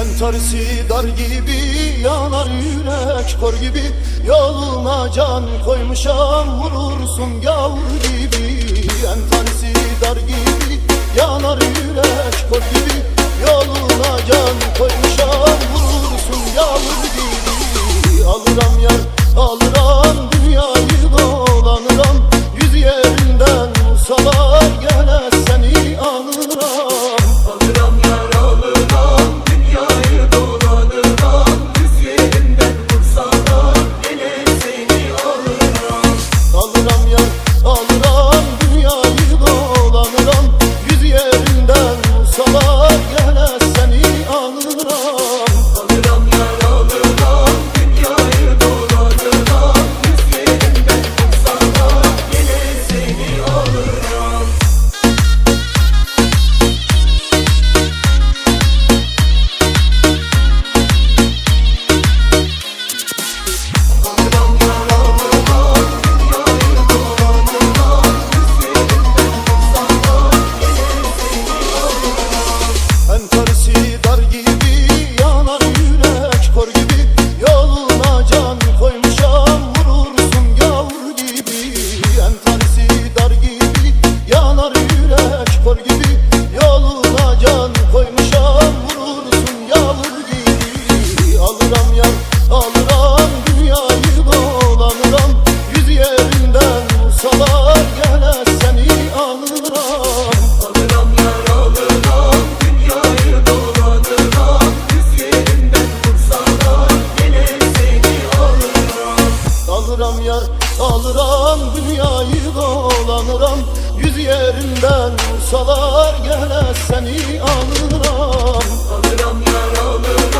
Entarisi dar gibi yanar yürek kor gibi. Yoluna can koymuşam vurursun gavur gibi. Entarisi dar gibi yanar yürek kor gibi. Yoluna can koymuşam vurursun gavur gibi. Alırım yar Aram yar alıram dünyayı dolanıram Yüz yerinden vursalar gene seni alırım Alırım yar alırım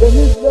Denizler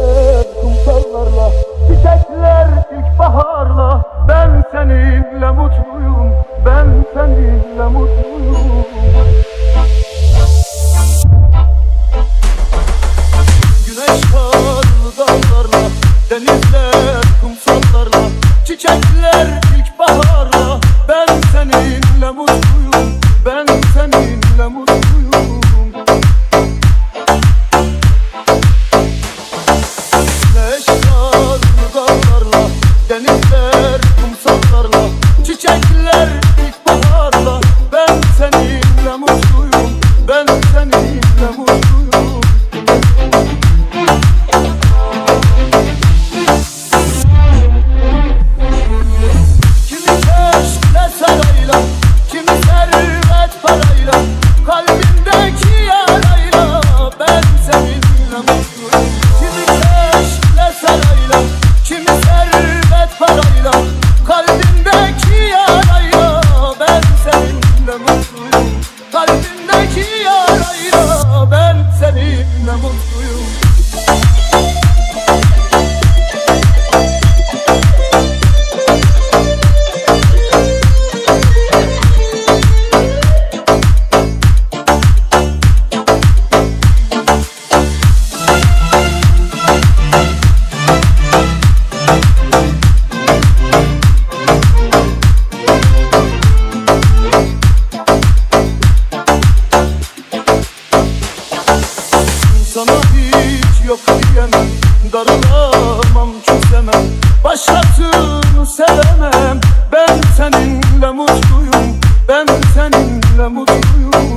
mutluyum. Ben seninle mutluyum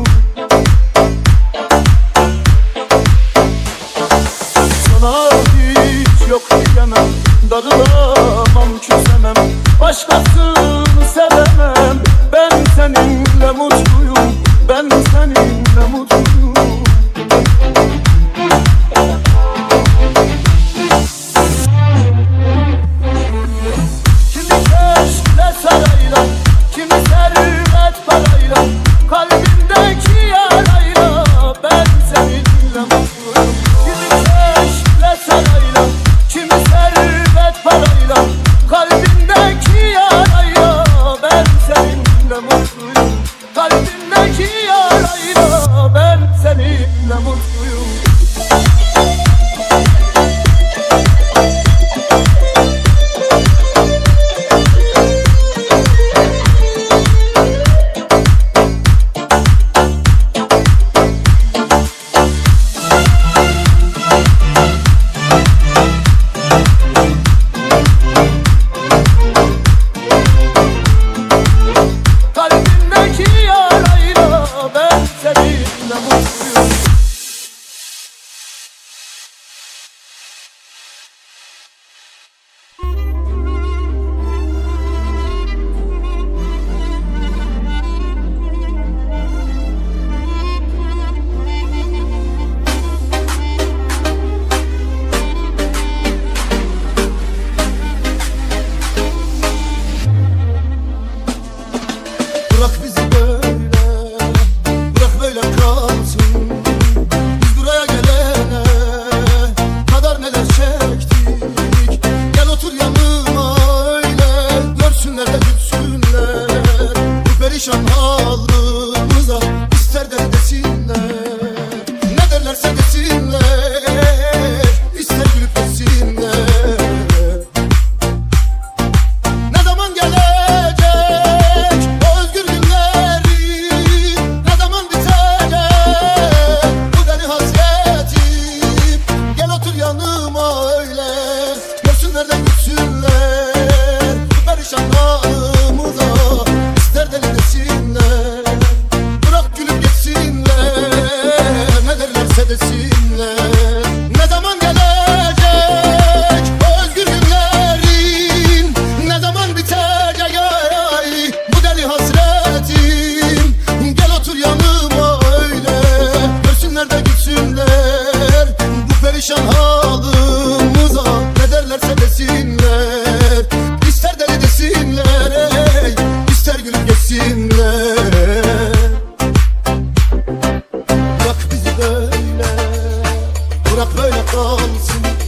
promising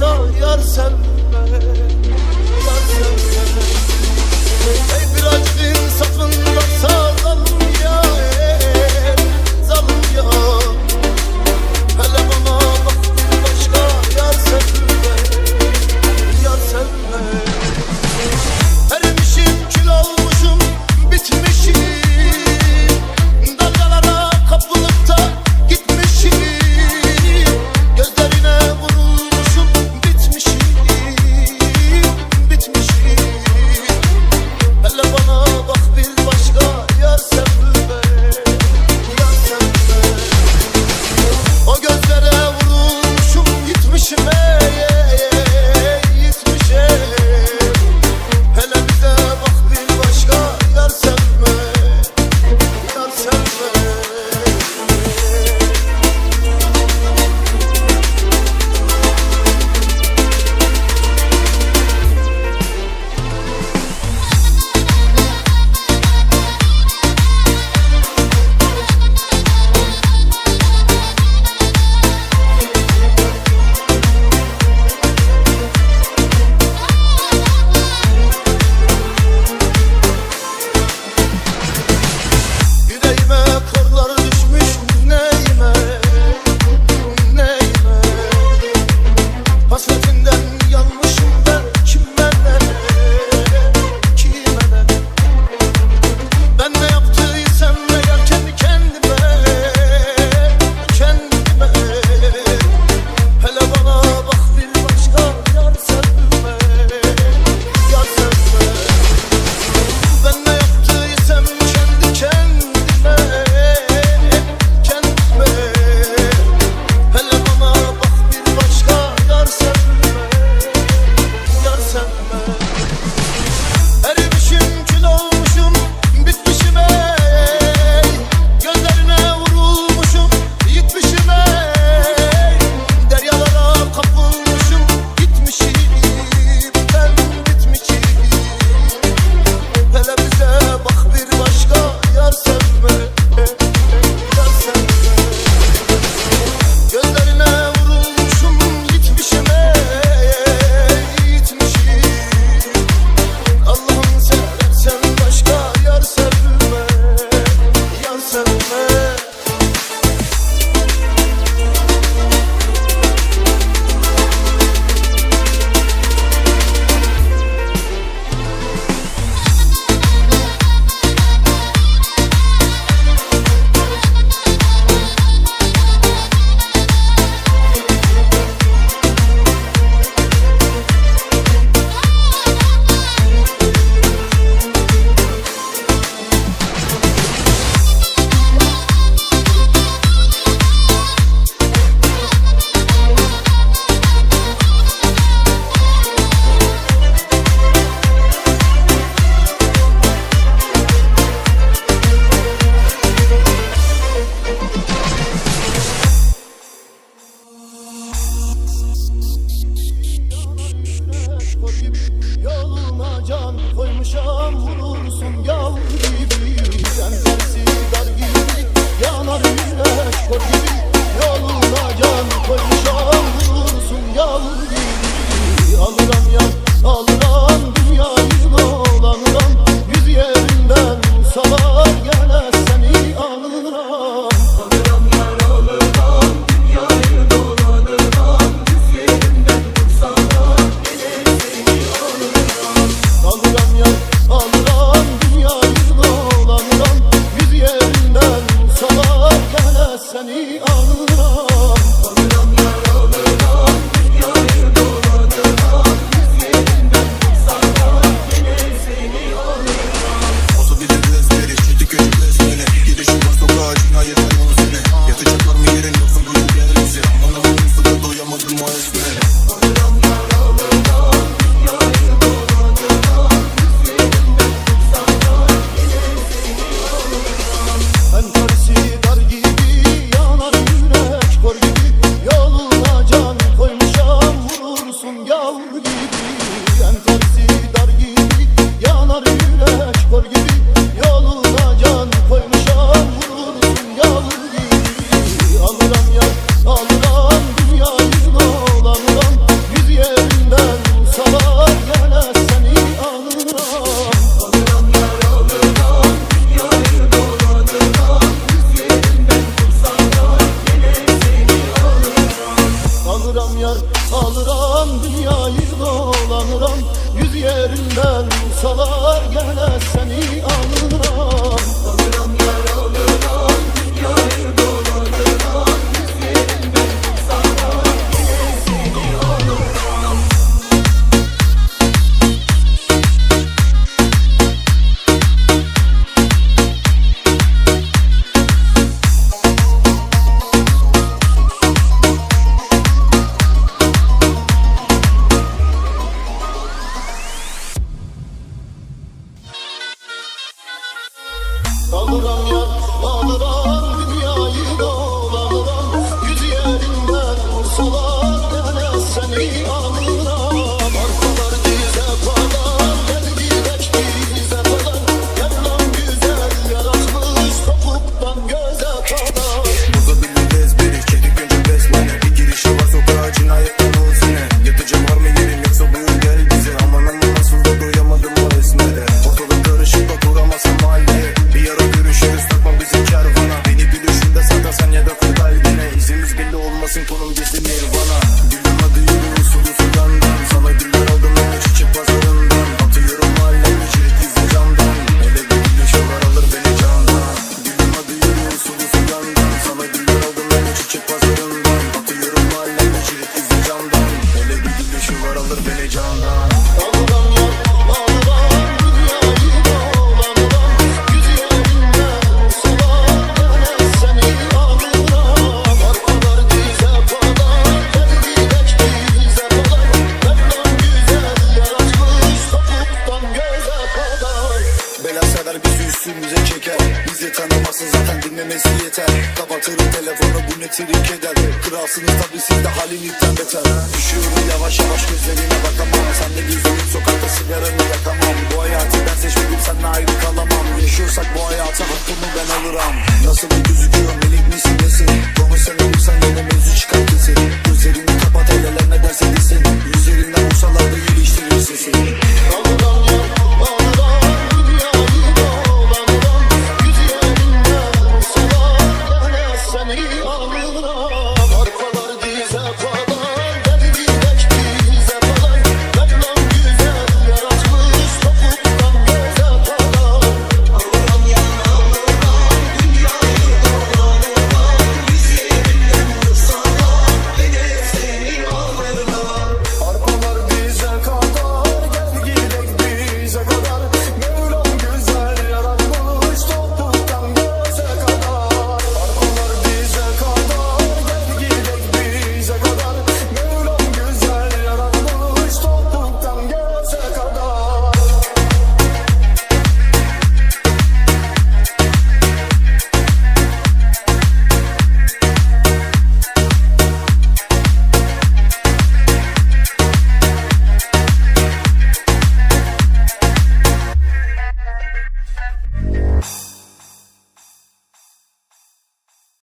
başka yar sevme Continue.